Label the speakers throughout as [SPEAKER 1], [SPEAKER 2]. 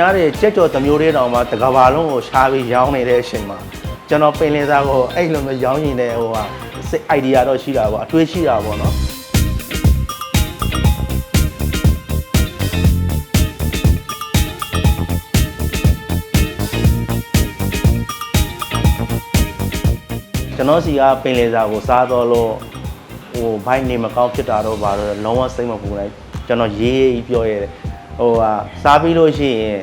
[SPEAKER 1] များတွေကြက်ကြော်တစ်မျိုးလေးတောင်မှတကဘာလုံးကိုရှားပြီးရောင်းနေတဲ့အချိန်မှာကျွန်တော်ပင်လယ်စားကိုအဲ့လိုမျိုးရောင်းရင်လည်းဟိုဟာစိတ် idea တော့ရှိတာပေါ့အတွေးရှိတာပေါ့နော်ကျွန်တော်စီကပင်လယ်စာကိုစားတော့လို့ဟိုဘိုက်နေမကောင်းဖြစ်တာတော့ဘာလို့လဲလုံးဝစိတ်မပူနိုင်ကျွန်တော်ရေးရေးပြောရတယ် ဟိုဟာစားပြီးလို့ရှိရင်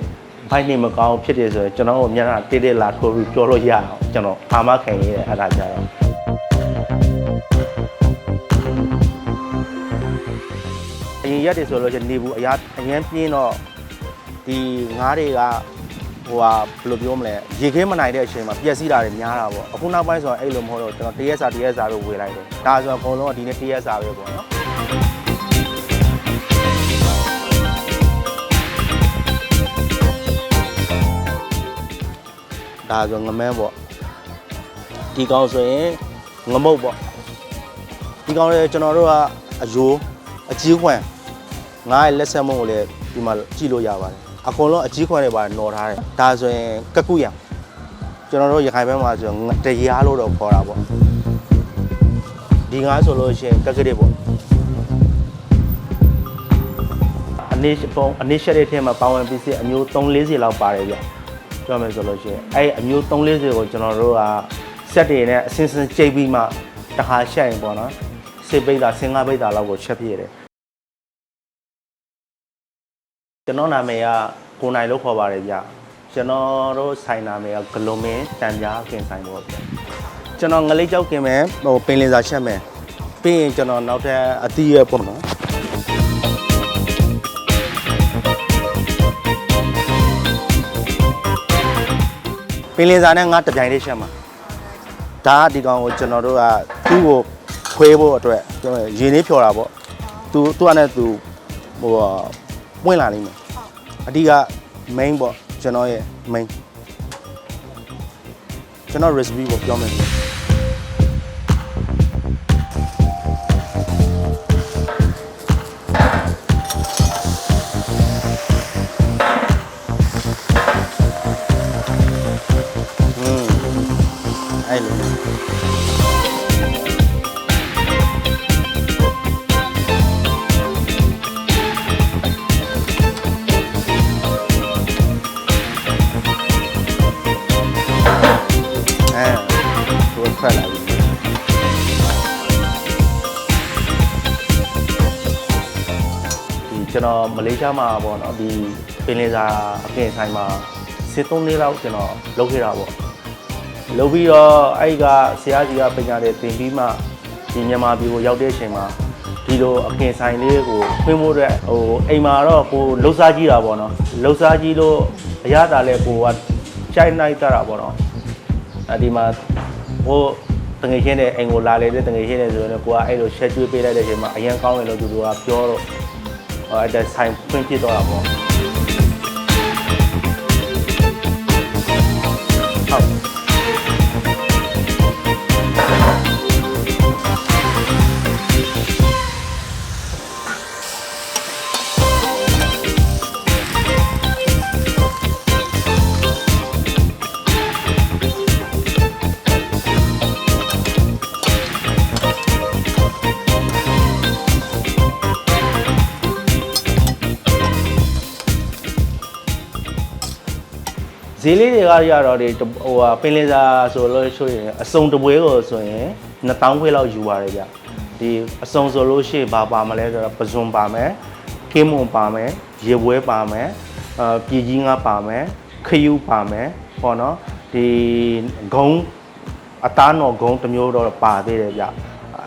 [SPEAKER 1] ဘိုက်နေမကောင်းဖြစ်တယ်ဆိုရင်ကျွန်တော်ကိုမျက်နှာတိတိလာထိုးပြီးပြောလို့ရအောင်ကျွန်တော်အာမခံရတဲ့အဲ့ဒါကြတော့အရင်ရက်တွေဆိုလို့ရှိရင်နေဘူးအရာအရင်ပြင်းတော့ဒီငားတွေကဟိုဟာဘယ်လိုပြောမလဲရေခဲမနိုင်တဲ့အချိန်မှာပျက်စီးတာတွေများတာပေါ့အခုနောက်ပိုင်းဆိုတော့အဲ့လိုမဟုတ်တော့ကျွန်တော်တရက်စာတရက်စာလို့ဝေလိုက်တယ်ဒါဆိုတော့အကုန်လုံးကဒီနေ့တရက်စာပဲပေါ့နော် ဒါဆိုငမန်းပေါ့ဒီကောင်ဆိုရင်ငမုတ်ပေါ့ဒီကောင်လည်းကျွန်တော်တို့ကအယိုးအကြီးခွန်းငါးရဲ့လက်ဆက်မုံကိုလည်းဒီမှာကြည့်လို့ရပါတယ်အကုန်လုံးအကြီးခွန်းတွေပါနော်ထားတယ်ဒါဆိုရင်ကကုရံကျွန်တော်တို့ရခိုင်ဘက်မှာဆိုရင်တရားလို့တော့ခေါ်တာပေါ့ဒီငါးဆိုလို့ရှိရင်ကက်ကရစ်ပေါ့အနည်းပုံအနည်းရှက်တဲ့ထဲမှာပါဝင်ပစ္စည်းအမျိုး340လောက်ပါတယ်ဗျ ပြောမယ်ဆိုလို့ရှိရင်အဲ့အမျိုး340ကိုကျွန်တော်တို့ကဆက်တွေနဲ့အစင်းစင်းကြိတ်ပြီးမှတစ်ခါရှက်ရင်ပေါ့နော်စစ်ပိတ်တာ15ပိတ်တာလောက်ကိုချက်ပြည့်တယ်ကျွန်တော်နာမည်ကကိုနိုင်လို့ခေါ်ပါတယ်ဗျကျွန်တော်တို့ဆိုင်နာမည်ကဂလုံမင်းတန်ကြားကင်ဆိုင်ပေါ့ဗျကျွန်တော်ငလိတ်ကြောက်ကင်မယ်ဟိုပင်လင်စာချက်မယ်ပြီးရင်ကျွန်တော်နောက်ထပ်အသီးရွက်ပေါ့နော် ပင်လင်စာနဲ့ငါတစ်ပြိုင်လေးချက်မှာဒါကဒီကောင်ကိုကျွန်တော်တို့ကသူ့ကိုခွဲဖို့အတွက်ကျွန်တော်ရင်းလေးဖြော်တာပေါ့သူသူကနဲ့သူဟိုပွင့်လာလိမ့်မယ်အဓိက main ပေါ့ကျွန်တော်ရဲ့ main ကျွန်တော် recipe ပေါ့ပြောမယ် ကျွန်တော်မလေးရှားမှာပေါ့နော်ဒီပင်လယ်စာအပြင်ဆိုင်မှာစစ်သုံးလေးလောက်ကျွန်တော်လုပ်ခဲ့တာပေါ့လုပ်ပြီးတော့အဲ့ဒီကဆရာကြီးကပညာတွေသင်ပြီးမှဒီမြန်မာပြည်ကိုရောက်တဲ့အချိန်မှာဒီလိုအကင်ဆိုင်လေးကိုဖွင့်ဖို့အတွက်ဟိုအိမ်မှာတော့ကိုလှုပ်ရှားကြည့်တာပေါ့နော်လှုပ်ရှားကြည့်လို့အရသာလဲကိုကကြိုက်နိုင်တာပေါ့နော်အဲဒီမှာဟိုတငယ်ချင်းတဲ့အိမ်ကိုလာလေတဲ့တငယ်ချင်းတဲ့ဆိုရင်ကိုကအဲ့လိုရှက်ကျွေးပေးလိုက်တဲ့အချိန်မှာအရင်ကောင်းတယ်လို့သူတို့ကပြောတော့ အဲ့ဒါဆိုင်ဖွင့် ဈေးလေးတွေကရတော့ဒီဟိုဟာပင်လယ်စာဆိုလို့ဆိုရင်အစုံတစ်ပွဲကိုဆိုရင်2000ခွဲလောက်ယူပါတယ်ဗျဒီအစုံဆိုလို့ရှိရင်ဘာပါမလဲဆိုတော့ပဇွန်ပါမယ်ကင်းမွန်ပါမယ်ရေပွဲပါမယ်အာပြည်ကြီးငါပါမယ်ခယူပါမယ်ဟောနော်ဒီဂုံအသားတော်ဂုံတစ်မျိုးတော့ပါသေးတယ်ဗျ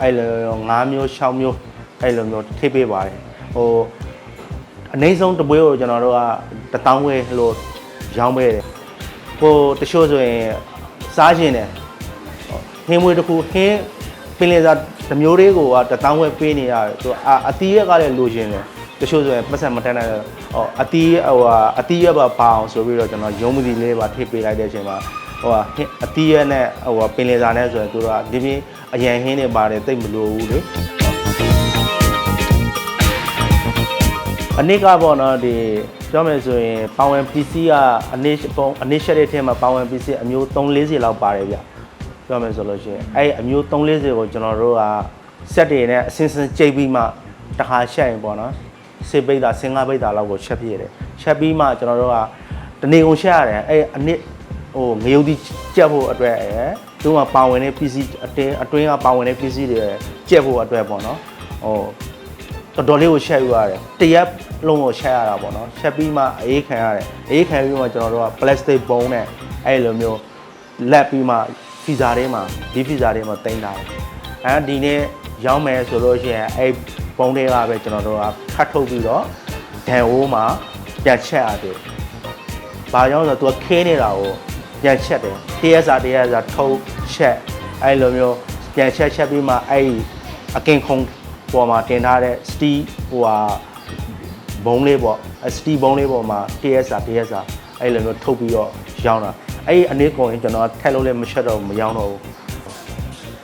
[SPEAKER 1] အဲ့လို5မျိုး6မျိုးအဲ့လိုမျိုးထိပ်ပေးပါတယ်ဟိုအနည်းဆုံးတစ်ပွဲကိုကျွန်တော်တို့က1000ခွဲလို့ရောင်းပေးတယ် ကိုတချို့ဆိုရင်စားခြင်းတယ်ဟင်းမွေးတစ်ခုဟင်းပင်လယ်စာတစ်မျိုးလေးကိုကတထောင်ဝက်ပေးနေရတယ်သူအာအတီးရက်ကလည်းလိုချင်တယ်တချို့ဆိုရင်ပတ်စံမတန်းနိုင်ဟောအတီးဟိုဟာအတီးရက်ပါပါအောင်ဆိုပြီးတော့ကျွန်တော်ရုံးမစီလေးပါထိပေးလိုက်တဲ့အချိန်မှာဟိုဟာဟင်းအတီးရက်နဲ့ဟိုဟာပင်လယ်စာနဲ့ဆိုရင်သူတို့ကဒီပြင်းအရန်ဟင်းတွေပါတယ်တိတ်မလိုဘူးလေ အနစ်ကပေါ့နော်ဒီပြောမယ်ဆိုရင်ပါဝင် PC ကအနစ်ပုံအနစ်ရှက်တဲ့ထဲမှာပါဝင် PC အမျိုး340လောက်ပါတယ်ဗျပြောမယ်ဆိုလို့ရှိရင်အဲ့အမျိုး340ကိုကျွန်တော်တို့ကစက်တွေနဲ့အစင်းစင်းကြိတ်ပြီးမှတစ်ခါရှက်ရင်ပေါ့နော်စေပိတ်တာ15ပိတ်တာလောက်ကိုချက်ပြည့်တယ်ချက်ပြီးမှကျွန်တော်တို့ကတနေကုန်ရှက်ရတယ်အဲ့အနစ်ဟိုငရုတ်တိကြက်ဖို့အတွက်ရယ်သူကပါဝင်တဲ့ PC အတင်းအတွင်းကပါဝင်တဲ့ PC တွေကြက်ဖို့အတွက်ပေါ့နော်ဟိုတော်တော်လေးကိုရှက်ယူရတယ်တရက် လုံးကိုရှက်ရတာပေါ့နော်ရှက်ပြီးမှအေးခံရတယ်အေးခံပြီးမှကျွန်တော်တို့က plastic ဘုံနဲ့အဲ့လိုမျိုးလက်ပြီးမှဖီဇာထဲမှာဒီဖီဇာထဲမှာတင်တာတယ်အဲဒီနေ့ရောင်းမယ်ဆိုလို့ရှိရင်အဲ့ဘုံတွေကပဲကျွန်တော်တို့ကခတ်ထုတ်ပြီးတော့ဒန်အိုးမှာပြန်ချက်ရတယ်ဘာကြောင့်လဲဆိုတော့ तू ခင်းနေတာကိုပြန်ချက်တယ် TSR TSR ထုတ်ချက်အဲ့လိုမျိုးပြန်ချက်ချက်ပြီးမှအဲ့အကင်ခုံပေါ်မှာတင်ထားတဲ့ steel ဟိုဟာ ဘုံလေးပေါ့ steel ဘုံလေးပေါ်မှာ TSR TSR အဲ့လိုမျိုးထုတ်ပြီးတော့ရောင်းတာအဲ့ဒီအနေကုန်ရင်ကျွန်တော်ထက်လို့လည်းမချက်တော့ဘူးမရောင်းတော့ဘူး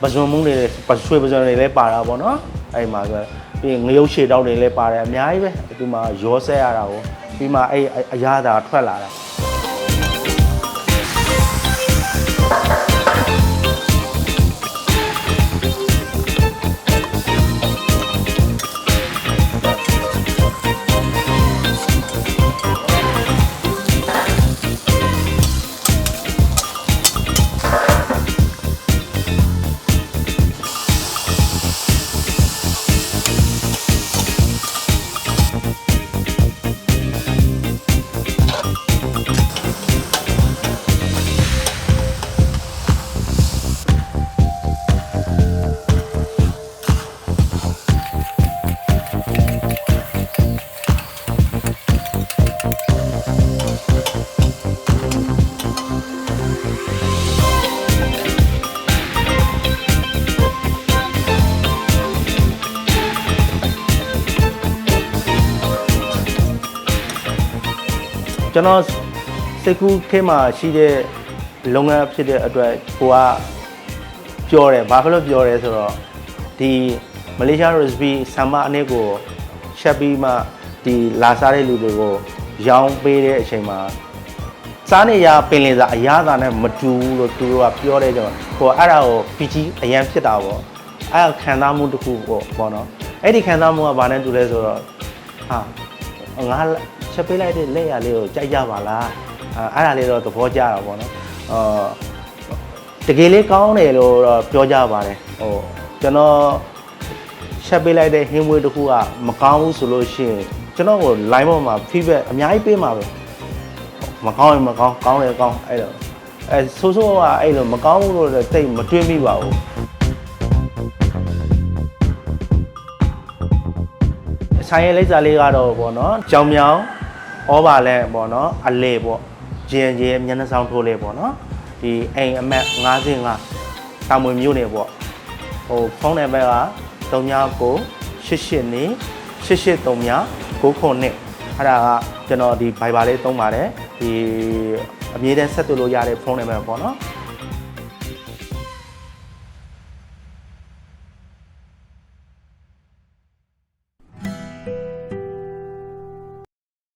[SPEAKER 1] ပဇွန်မုန်းတွေပဆွေပဇွန်တွေလည်းပါတာပေါ့နော်အဲ့မှာဆိုပြီးရင်ငရုတ်ရှည်တောက်တွေလည်းပါတယ်အများကြီးပဲဒီမှာရောဆက်ရတာကိုပြီးမှအဲ့အရာသာထွက်လာတာ ကျွန်တော်စိတ်ကူးခေတ်မှာရှိတဲ့လုပ်ငန်းဖြစ်တဲ့အတွက်ကိုကပြောတယ်ဘာဖြစ်လို့ပြောတယ်ဆိုတော့ဒီမလေးရှား recipe ဆမ်မအနည်းကိုချက်ပြီးမှဒီလာစားတဲ့လူတွေကိုရောင်းပေးတဲ့အချိန်မှာစားနေရပင်လင်စာအရသာနဲ့မတူဘူးလို့သူတို့ကပြောတဲ့ကြောင့်ဟိုအဲ့ဒါကို PG အရန်ဖြစ်တာပေါ့အဲ့ဒါခံစားမှုတစ်ခုပေါ့ပေါ့နော်အဲ့ဒီခံစားမှုကဘာနဲ့တူလဲဆိုတော့ဟာငါ ချက်ပေးလိုက်တဲ့လက်ရလေးကိုကြိုက်ကြပါလားအဲ့အဲ့ဒါလေးတော့သဘောကျတာပေါ့နော်အော်တကယ်လေးကောင်းတယ်လို့တော့ပြောကြပါတယ်ဟိုကျွန်တော်ချက်ပေးလိုက်တဲ့ဟင်းမွေးတစ်ခုကမကောင်းဘူးဆိုလို့ရှိရင်ကျွန်တော်ကို line ပေါ်မှာ feedback အများကြီးပေးမှာပဲမကောင်းရင်မကောင်းကောင်းတယ်ကောင်းအဲ့လိုအဲဆိုးဆိုးကအဲ့လိုမကောင်းဘူးလို့လည်းတိတ်မတွေးမိပါဘူးဆိုင်ရဲ့လိပ်စာလေးကတော့ပေါ့နော်ကြောင်မြောင် ဩဘာလဲပေါ့နော်အလေပေါ့ဂျင်ဂျင်မျက်နှာဆောင်ထိုးလေးပေါ့နော်ဒီအိမ်အမက်55တောင်မွေမြို့နေပေါ့ဟိုဖုန်းနံပါတ်က39 88နေ8839 9ခုနှစ်အဲ့ဒါကကျွန်တော်ဒီ Viber လေးသုံးပါတယ်ဒီအမြဲတမ်းဆက်သွယ်လို့ရတဲ့ဖုန်းနံပါတ်ပေါ့နော်